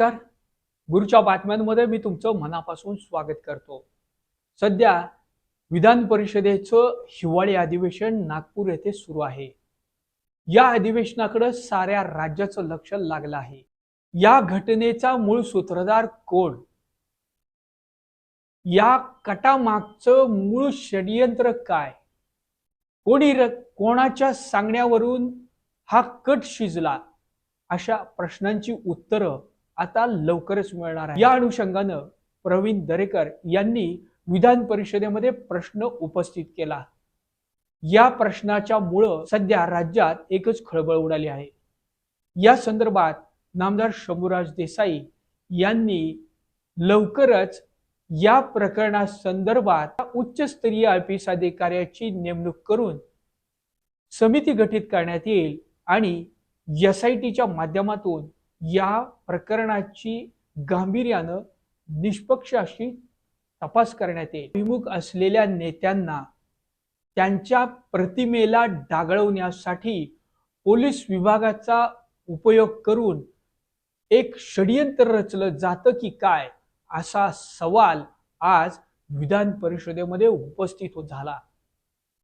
तर गुरुच्या बातम्यांमध्ये मी तुमचं मनापासून स्वागत करतो. सध्या विधान परिषदेचं हिवाळी अधिवेशन नागपूर येथे सुरू आहे. या अधिवेशनाकडे साऱ्या राज्याचं लक्ष लागलं आहे. या घटनेचा मूळ सूत्रधार कोण? या कटामागचं मूळ षडयंत्र काय? कोणी र- कोणाच्या सांगण्यावरून हा कट शिजला? अशा प्रश्नांची उत्तरं आता लवकरच मिळणार आहे. या अनुषंगानं प्रवीण दरेकर यांनी विधान परिषदेमध्ये प्रश्न उपस्थित केला. या प्रश्नाच्या मुळं सध्या राज्यात एकच खळबळ उडाली आहे. या संदर्भात नामदार शंभूराज देसाई यांनी लवकरच या प्रकरणासंदर्भात उच्चस्तरीय आय पी एस अधिकाऱ्याची नेमणूक करून समिती गठीत करण्यात येईल आणि एस आय टीच्या माध्यमातून या प्रकरणाची गांभीर्यानं निष्पक्ष अशी तपास करण्यात येईल. विमुख असलेल्या नेत्यांना त्यांच्या प्रतिमेला डागळवण्यासाठी पोलीस विभागाचा उपयोग करून एक षडयंत्र रचलं जातं की काय असा सवाल आज विधान परिषदेमध्ये उपस्थित झाला.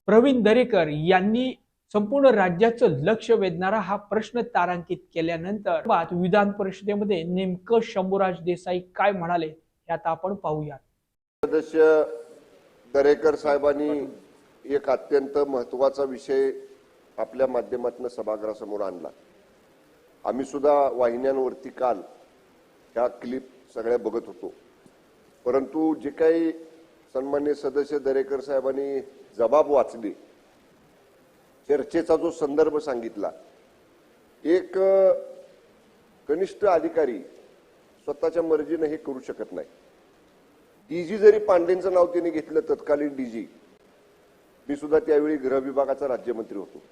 प्रवीण दरेकर यांनी संपूर्ण राज्याचं लक्ष वेधणारा हा प्रश्न तारांकित केल्यानंतर विधान परिषदेमध्ये नेमकं शंभूराज देसाई काय म्हणाले हे आता आपण पाहूया सदस्य दरेकर साहेबांनी एक अत्यंत महत्त्वाचा विषय आपल्या माध्यमातून सभागृहासमोर आणला. आम्ही सुद्धा वाहिन्यांवरती काल ह्या क्लिप सगळ्या बघत होतो. परंतु जे काही सन्मान्य सदस्य दरेकर साहेबांनी जबाब वाचली चर्चेचा जो संदर्भ सांगितला एक कनिष्ठ अधिकारी स्वतःच्या मर्जीने हे करू शकत नाही. डीजी जरी पांडेंचं नाव त्यांनी घेतलं तत्कालीन डीजी मी सुद्धा त्यावेळी गृह विभागाचा राज्यमंत्री होतो.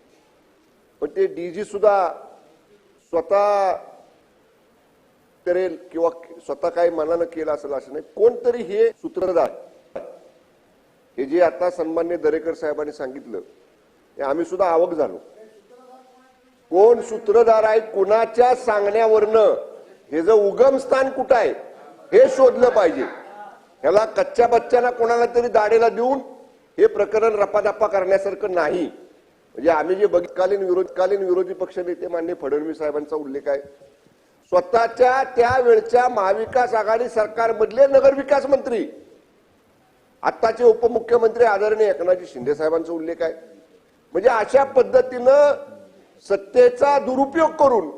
पण ते डीजी सुद्धा स्वतः करेल किंवा स्वतः काही मनानं केलं असेल असं नाही कोणतरी हे सूत्रधार हे जे आता सन्मान्य दरेकर साहेबांनी सांगितलं आम्ही सुद्धा आवक झालो. कोण सूत्रधार आहे कुणाच्या सांगण्यावरनं? हे जर उगमस्थान कुठं आहे हे शोधलं पाहिजे. ह्याला कच्च्या बच्च्याला कोणाला तरी दाढेला देऊन हे प्रकरण रपादप्पा करण्यासारखं नाही. म्हणजे आम्ही जे बघितकालीन विरोधकालीन विरोधी पक्षनेते मान्य फडणवीस साहेबांचा उल्लेख आहे. स्वतःच्या त्यावेळच्या महाविकास आघाडी सरकारमधले नगरविकास मंत्री. आत्ताचे उपमुख्यमंत्री आदरणीय एकनाथजी शिंदे साहेबांचा उल्लेख आहे. म्हणजे अशा पद्धतीनं सत्तेचा दुरुपयोग करून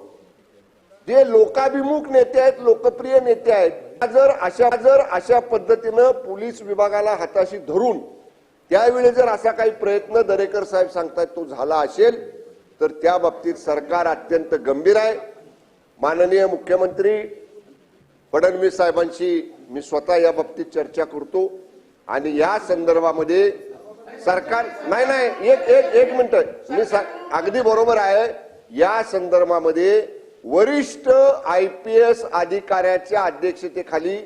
जे लोकाभिमुख नेते आहेत लोकप्रिय नेते आहेत जर अशा जर अशा पद्धतीनं पोलीस विभागाला हाताशी धरून त्यावेळी जर असा काही प्रयत्न दरेकर साहेब सांगतायत तो झाला असेल तर त्या बाबतीत सरकार अत्यंत गंभीर आहे. माननीय मुख्यमंत्री फडणवीस साहेबांशी मी स्वतः या बाबतीत चर्चा करतो आणि या संदर्भामध्ये सरकार नाही नाही एक एक एक मिनिट. मी अगदी बरोबर आहे. या संदर्भामध्ये वरिष्ठ आय पी एस अधिकाऱ्याच्या अध्यक्षतेखाली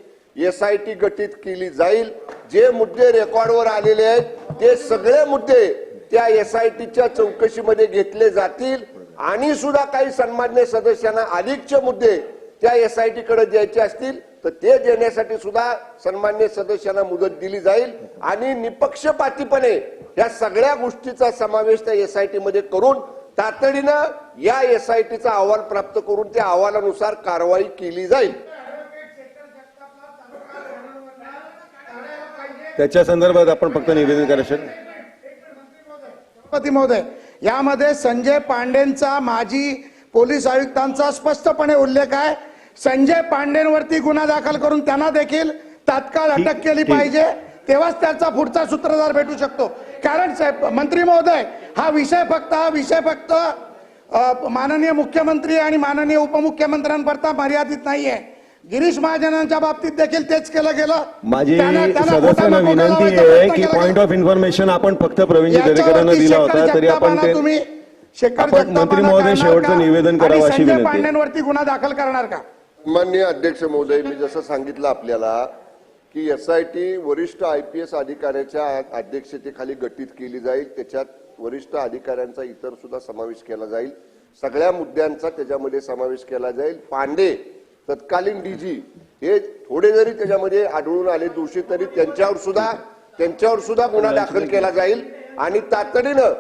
एस आय टी गठीत केली जाईल. जे मुद्दे रेकॉर्डवर आलेले आहेत ते सगळे मुद्दे त्या एस आय टीच्या चौकशीमध्ये घेतले जातील. आणि सुद्धा काही सन्मान्य सदस्यांना अधिकचे मुद्दे त्या एस आय टी कडे द्यायचे असतील. तर ते देण्यासाठी सुद्धा सन्मान्य सदस्यांना मुदत दिली जाईल आणि निपक्षपातीपणे या सगळ्या गोष्टीचा समावेश त्या एस आय टी मध्ये करून तातडीनं या एस आय टीचा अहवाल प्राप्त करून त्या अहवालानुसार कारवाई केली जाईल. त्याच्या संदर्भात आपण फक्त निवेदन करायचं सभापती महोदय यामध्ये संजय पांडेंचा माजी पोलीस आयुक्तांचा स्पष्टपणे उल्लेख आहे. संजय पांडेंवरती गुन्हा दाखल करून त्यांना देखील तात्काळ अटक केली. पाहिजे तेव्हाच त्याचा पुढचा सूत्रधार भेटू शकतो कारण साहेब मंत्री महोदय हा विषय फक्त हा विषय फक्त माननीय मुख्यमंत्री आणि माननीय उपमुख्यमंत्र्यांकरता मर्यादित नाहीये गिरीश महाजनांच्या बाबतीत देखील तेच केलं गेलं माझी सदस्यांना विनंती आहे की पॉइंट. ऑफ इन्फॉर्मेशन आपण फक्त प्रवीणजी दरेकरांना दिला होता तरी आपण मंत्री महोदय शेवटचं? निवेदन करावं अशी विनंती. पांडेंवरती गुन्हा दाखल करणार का माननीय अध्यक्ष महोदय मी जसं सांगितलं आपल्याला की एस आय टी वरिष्ठ आय पी एस अधिकाऱ्याच्या अध्यक्षतेखाली गठीत केली जाईल. त्याच्यात वरिष्ठ अधिकाऱ्यांचा इतर सुद्धा समावेश केला जाईल. सगळ्या मुद्द्यांचा त्याच्यामध्ये समावेश केला जाईल. पांडे तत्कालीन डीजी हे थोडे जरी त्याच्यामध्ये आढळून आले दोषी तरी त्यांच्यावर सुद्धा त्यांच्यावर सुद्धा गुन्हा दाखल केला जाईल. आणि तातडीनं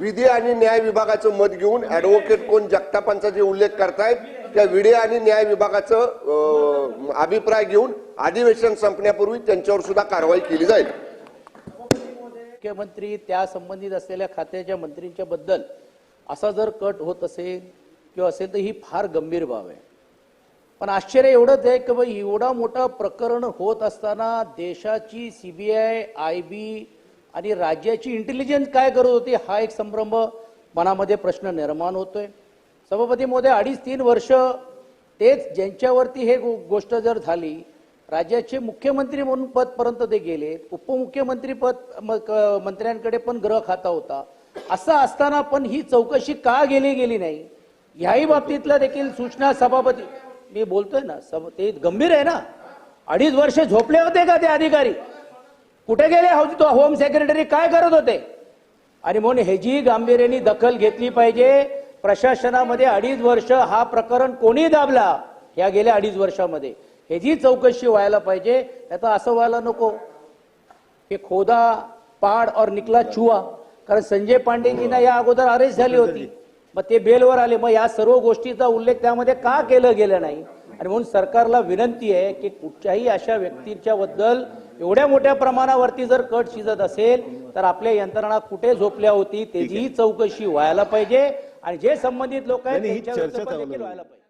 विधी आणि न्याय विभागाचं मत घेऊन ऍडव्होकेट कोण जगतापांचा जे उल्लेख करतायत त्या विडे आणि न्याय विभागाचं अभिप्राय घेऊन अधिवेशन संपण्यापूर्वी त्यांच्यावर सुद्धा कारवाई केली जाईल. मुख्यमंत्री त्या संबंधित असलेल्या खात्याच्या मंत्रींच्या बद्दल असा जर कट होत असेल किंवा असेल तर ही फार गंभीर बाब आहे. पण आश्चर्य एवढंच आहे की बाई एवढा मोठा प्रकरण होत असताना देशाची सीबीआय आय बी आणि राज्याची इंटेलिजन्स काय करत होती हा एक संभ्रम मनामध्ये प्रश्न निर्माण होतोय. सभापती महोदय अडीच तीन वर्ष तेच ज्यांच्यावरती हे गो- गोष्ट जर झाली राज्याचे मुख्यमंत्री म्हणून पदपर्यंत ते गेले उपमुख्यमंत्री पद मंत्र्यांकडे पण ग्रह खाता होता. असं असताना पण ही चौकशी का गेली गेली नाही? ह्याही बाबतीतल्या देखील सूचना सभापती मी बोलतोय ना सभ- ते गंभीर आहे ना? अडीच वर्ष झोपले होते का ते अधिकारी? कुठे गेले? हो- तो होम सेक्रेटरी काय करत होते? आणि म्हणून ह्याची गांभीर्याने दखल घेतली पाहिजे प्रशासनामध्ये अडीच वर्ष हा प्रकरण कोणी दाबला? या गेल्या अडीच वर्षामध्ये. ह्याची चौकशी व्हायला पाहिजे. आता असं व्हायला नको. की खोदा पाड और निकला चुआ कारण संजय पांडेजींना या अगोदर अरेस्ट झाली होती. मग ते बेलवर आले. मग या सर्व गोष्टीचा उल्लेख त्यामध्ये का केलं गेलं नाही? आणि म्हणून सरकारला विनंती आहे की कुठच्याही अशा व्यक्तींच्या बद्दल एवढ्या मोठ्या प्रमाणावरती जर कट शिजत असेल तर आपल्या यंत्रणा कुठे झोपल्या होती त्याचीही चौकशी व्हायला पाहिजे. आणि जे संबंधित लोक आहेत त्यांच्यावर चर्चा देखील. व्हायला पाहिजे